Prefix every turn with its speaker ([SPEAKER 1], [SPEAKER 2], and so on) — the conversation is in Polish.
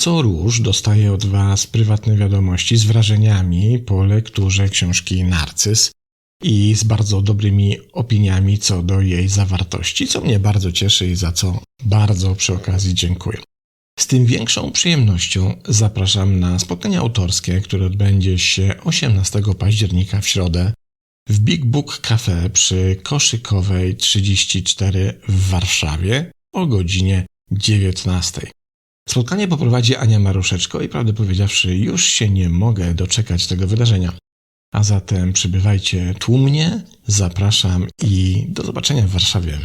[SPEAKER 1] Co róż dostaję od Was prywatne wiadomości z wrażeniami po lekturze książki Narcyz i z bardzo dobrymi opiniami co do jej zawartości, co mnie bardzo cieszy i za co bardzo przy okazji dziękuję. Z tym większą przyjemnością zapraszam na spotkanie autorskie, które odbędzie się 18 października w środę w Big Book Cafe przy Koszykowej 34 w Warszawie o godzinie 19. Spotkanie poprowadzi Ania Maruszeczko i prawdę powiedziawszy już się nie mogę doczekać tego wydarzenia. A zatem przybywajcie tłumnie, zapraszam i do zobaczenia w Warszawie.